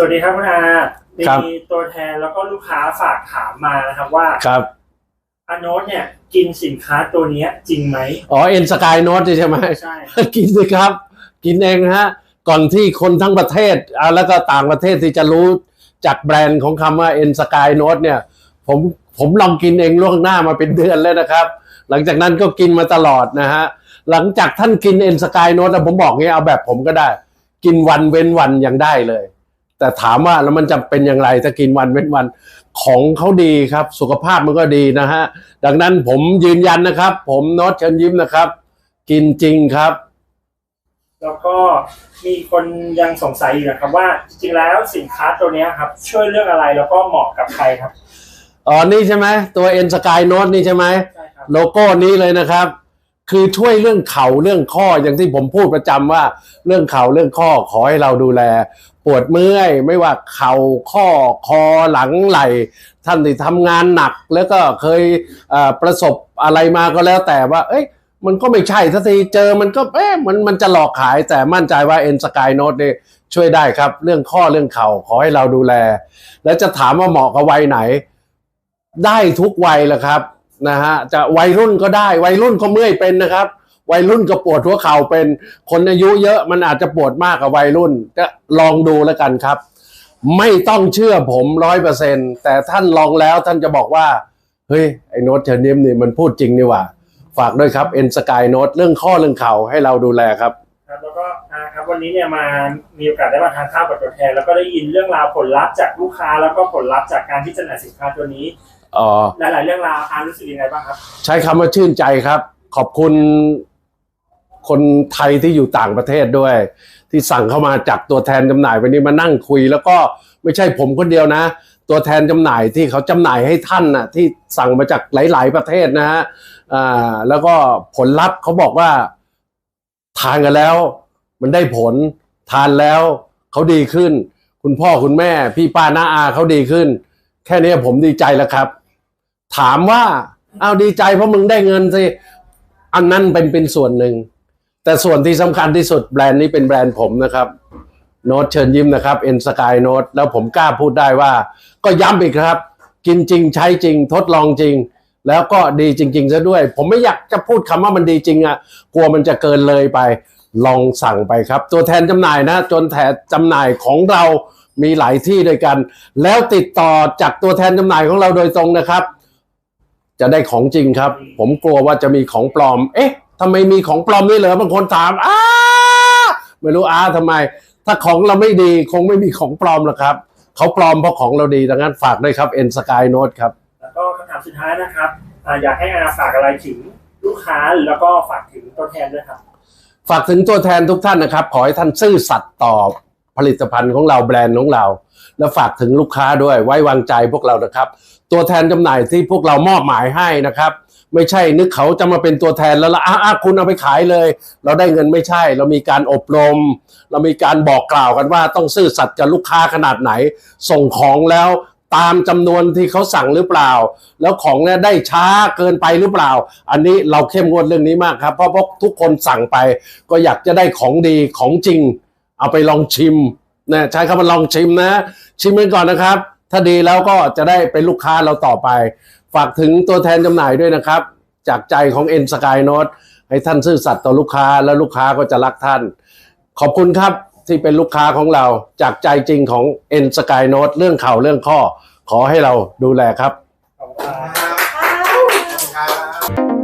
สวัสดีครับคุณอาครับมีตัวแทนแล้วก็ลูกค้าฝากถามมานะครับว่าครับอาโนตเนี่ยกินสินค้าตัวเนี้ยจริงไหมอ๋อเอ็นสกายโนตใช่ไหม ใช่ กินสิครับ กินเองนะฮะ ก่อนที่คนทั้งประเทศอ่าแล้วก็ต่างประเทศที่จะรู้จากแบรนด์ของคำว่า N Sky Note เนี่ย ผมผมลองกินเองล่วงหน้ามาเป็นเดือนแล้วนะครับ หลังจากนั้นก็กินมาตลอดนะฮะ หลังจากท่านกิน N Sky Note แล้วผมบอกงี้เอาแบบผมก็ได้ กินวันเว้นวันยังได้เลย แต่ถามว่าแล้วมันจะเป็นอย่างไรถ้ากินวันเว้นวันของเขาดีครับ สุขภาพมันก็ดีนะฮะ ดังนั้นผมยืนยันนะครับ ผมโน้ตเชิญยิ้มนะครับ กินจริงครับ แล้วก็มีคนยังสงสัยอยู่นะครับว่าจริงๆแล้วสินค้าตัวเนี้ยครับ ช่วยเรื่องอะไรแล้วก็เหมาะกับใครครับอ๋อนี่ใช่ไหมตัว N Sky Note นี่ใช่ไหมใช่ครับ โลโก้นี้เลยนะครับ คือช่วยเรื่องเข่าเรื่องข้ออย่างที่ผมพูดประจำว่า เรื่องเข่าเรื่องข้อขอให้เราดูแล ปวดเมื่อยไม่ว่าเข่าข้อคอหลังไหล่ท่านที่ทำงานหนัก แล้วก็เคยประสบอะไรมาก็แล้วแต่ว่า เอ้ยมันก็ไม่ใช่ทันทีเจอมันก็เอ๊ะมันมันจะหลอกขายแต่มั่นใจว่า N Sky Note นี่ช่วยได้ครับ เรื่องข้อเรื่องเข่าขอให้เราดูแล แล้วจะถามว่าเหมาะกับวัยไหน ได้ทุกวัยแหละครับ นะฮะจะวัยรุ่นก็ได้วัยรุ่นก็เมื่อยเป็นนะครับ วัยรุ่นก็ปวดหัวเข่าเป็นคนอายุเยอะมันอาจจะปวดมากกว่าวัยรุ่นก็ลองดูแล้วกันครับ ไม่ต้องเชื่อผมร้อยเปอร์เซ็นแต่ท่านลองแล้วท่านจะบอกว่า เฮ้ย ไอ้โน้ตเชอร์นิมนี่มันพูดจริงนี่หว่า ฝากด้วยครับเอ็นสกายโน้ตเรื่องข้อเรื่องเข่าให้เราดูแลครับครับแล้วก็อาครับวันนี้เนี่ยมามีโอกาสได้มาทานข้าวกับตัวแทน แล้วก็ได้ยินเรื่องราวผลลัพธ์จากลูกค้าแล้วก็ผลลัพธ์จากการที่จำหน่ายสินค้าตัวนี้ อ๋อ หลาย ๆ เรื่องราวอารู้สึกยังไงบ้างครับ ใช้คำว่าชื่นใจครับ ขอบคุณคนไทยที่อยู่ต่างประเทศด้วย ที่สั่งเข้ามาจากตัวแทนจำหน่ายวันนี้มานั่งคุย แล้วก็ไม่ใช่ผมคนเดียวนะ ตัวแทนจำหน่ายที่เขาจำหน่ายให้ท่านนะที่สั่งมาจากหลาย ๆ ประเทศนะฮะอ่าแล้วก็ผลลัพธ์เขาบอกว่าทานกันแล้ว มันได้ผลทานแล้วเขาดีขึ้น คุณพ่อคุณแม่ พี่ป้าน้าอาเขาดีขึ้น แค่นี้ผมดีใจแล้วครับ ถามว่า เอาดีใจเพราะมึงได้เงินสิอันนั้นเป็นเป็นส่วนหนึ่ง แต่ส่วนที่สำคัญที่สุดแบรนด์นี้เป็นแบรนด์ผมนะครับ โน้ตเชิญยิ้มนะครับเอ็นสกายโน้ตแล้วผมกล้าพูดได้ว่า ก็ย้ำอีกครับ กินจริงใช้จริง ทดลองจริง แล้วก็ดีจริง ๆซะด้วย ผมไม่อยากจะพูดคำว่ามันดีจริงอะกลัวมันจะเกินเลยไปลองสั่งไปครับ ตัวแทนจำหน่ายนะ จนแทนจำหน่ายของเรามีหลายที่ด้วยกัน แล้วติดต่อจากตัวแทนจำหน่ายของเราโดยตรงนะครับ จะได้ของจริงครับ ผมกลัวว่าจะมีของปลอม เอ๊ะทำไมมีของปลอมด้วยเหรอบางคนถามอ้าไม่รู้อ้าทำไม ถ้าของเราไม่ดีคงไม่มีของปลอมหรอกครับ เขาปลอมเพราะของเราดีดังนั้นฝากด้วยครับ N Sky Note ครับ แล้วก็คำถามสุดท้ายนะครับอาอยากให้อาฝากอะไรถึงลูกค้าแล้วก็ฝากถึงตัวแทนด้วยครับ ฝากถึงตัวแทนทุกท่านนะครับ ขอให้ท่านซื่อสัตย์ต่อ ผลิตภัณฑ์ของเราแบรนด์ของเรา และฝากถึงลูกค้าด้วยไว้วางใจพวกเรานะครับ ตัวแทนจำหน่ายที่พวกเรามอบหมายให้นะครับ ไม่ใช่นึกเขาจะมาเป็นตัวแทนแล้วละอะอะคุณเอาไปขายเลย เราได้เงินไม่ใช่ เรามีการอบรม เรามีการบอกกล่าวกันว่าต้องซื่อสัตย์กับลูกค้าขนาดไหน ส่งของแล้วตามจำนวนที่เขาสั่งหรือเปล่า แล้วของเนี่ยได้ช้าเกินไปหรือเปล่า อันนี้เราเข้มงวดเรื่องนี้มากครับเพราะเพราะทุกคนสั่งไป ก็อยากจะได้ของดีของจริง เอาไปลองชิมนะใช้คำว่าลองชิมนะ ชิมกันก่อนนะครับ ถ้าดีแล้วก็จะได้เป็นลูกค้าเราต่อไป ฝากถึงตัวแทนจำหน่ายด้วยนะครับ จากใจของ N Sky Note ให้ท่านซื่อสัตย์ต่อลูกค้าแล้วลูกค้าก็จะรักท่าน ขอบคุณครับที่เป็นลูกค้าของเราจากใจจริงของ N Sky Note เรื่องข่าวเรื่องข้อ ขอให้เราดูแลครับ ขอบคุณครับ